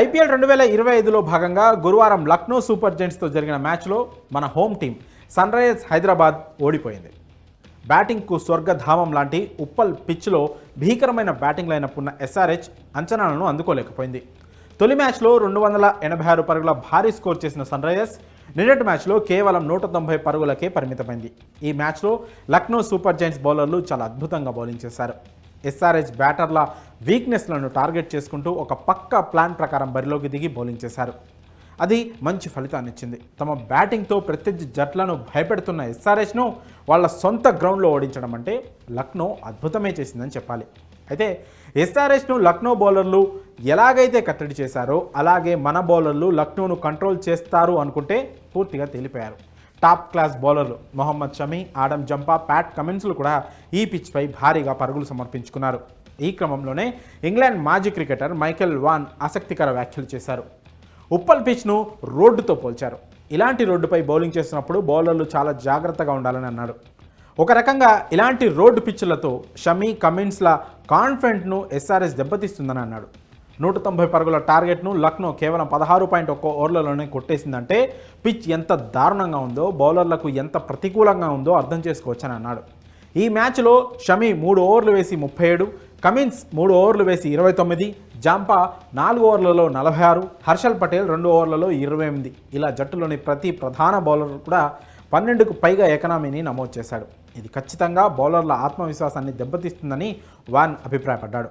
IPL రెండు వేల ఇరవై ఐదులో భాగంగా గురువారం లక్నో సూపర్ జెంట్స్తో జరిగిన మ్యాచ్లో మన home team Sunrisers Hyderabad ఓడిపోయింది. బ్యాటింగ్కు స్వర్గధామం లాంటి ఉప్పల్ పిచ్లో భీకరమైన బ్యాటింగ్ లైనప్ ఉన్న ఎస్ఆర్హెచ్ అంచనాలను అందుకోలేకపోయింది. తొలి మ్యాచ్లో రెండు వందల ఎనభై ఆరు పరుగుల భారీ స్కోర్ చేసిన సన్ రైజర్స్ నిన్నటి మ్యాచ్లో కేవలం నూట తొంభై పరుగులకే పరిమితమైంది. ఈ మ్యాచ్లో లక్నో సూపర్ జైంట్స్ బౌలర్లు చాలా అద్భుతంగా బౌలింగ్ చేశారు. ఎస్ఆర్హెచ్ బ్యాటర్ల వీక్నెస్లను టార్గెట్ చేసుకుంటూ ఒక పక్క ప్లాన్ ప్రకారం బరిలోకి దిగి బౌలింగ్ చేశారు. అది మంచి ఫలితాన్ని ఇచ్చింది. తమ బ్యాటింగ్తో ప్రత్యర్థి జట్లను భయపెడుతున్న ఎస్ఆర్హెచ్ను వాళ్ళ సొంత గ్రౌండ్లో ఓడించడం అంటే లక్నో అద్భుతమే చేసిందని చెప్పాలి. అయితే ఎస్ఆర్హెచ్ను లక్నో బౌలర్లు ఎలాగైతే కట్టడి చేశారో అలాగే మన బౌలర్లు లక్నోను కంట్రోల్ చేస్తారు అనుకుంటే పూర్తిగా తేలిపోయారు. టాప్ క్లాస్ బౌలర్లు Mohammed Shami Adam Zampa Pat కమిన్స్లు కూడా ఈ పిచ్పై భారీగా పరుగులు సమర్పించుకున్నారు. ఈ క్రమంలోనే ఇంగ్లాండ్ మాజీ క్రికెటర్ మైకెల్ వాన్ ఆసక్తికర వ్యాఖ్యలు చేశారు. ఉప్పల్ పిచ్ను రోడ్డుతో పోల్చారు. ఇలాంటి రోడ్డుపై బౌలింగ్ చేసినప్పుడు బౌలర్లు చాలా జాగ్రత్తగా ఉండాలని అన్నాడు ఒక రకంగా ఇలాంటి రోడ్డు పిచ్చులతో షమీ కమిన్స్ల కాన్ఫిడెంట్ను ఎస్ఆర్ఎస్ దెబ్బతీస్తుందని అన్నాడు. నూట తొంభై పరుగుల టార్గెట్ను లక్నో కేవలం పదహారు పాయింట్ ఒక్క ఓవర్లలోనే కొట్టేసిందంటే పిచ్ ఎంత దారుణంగా ఉందో బౌలర్లకు ఎంత ప్రతికూలంగా ఉందో అర్థం చేసుకోవచ్చని అన్నాడు. ఈ మ్యాచ్లో షమీ మూడు ఓవర్లు వేసి ముప్పై ఏడు కమిన్స్ మూడు ఓవర్లు వేసి ఇరవై తొమ్మిది జాంపా నాలుగు ఓవర్లలో నలభై ఆరు హర్షల్ పటేల్ రెండు ఓవర్లలో ఇరవై ఎనిమిది. ఇలా జట్టులోని ప్రతి ప్రధాన బౌలర్ కూడా పన్నెండుకు పైగా ఎకనామీని నమోదు చేశాడు. ఇది ఖచ్చితంగా బౌలర్ల ఆత్మవిశ్వాసాన్ని దెబ్బతీస్తుందని వాన్ అభిప్రాయపడ్డాడు.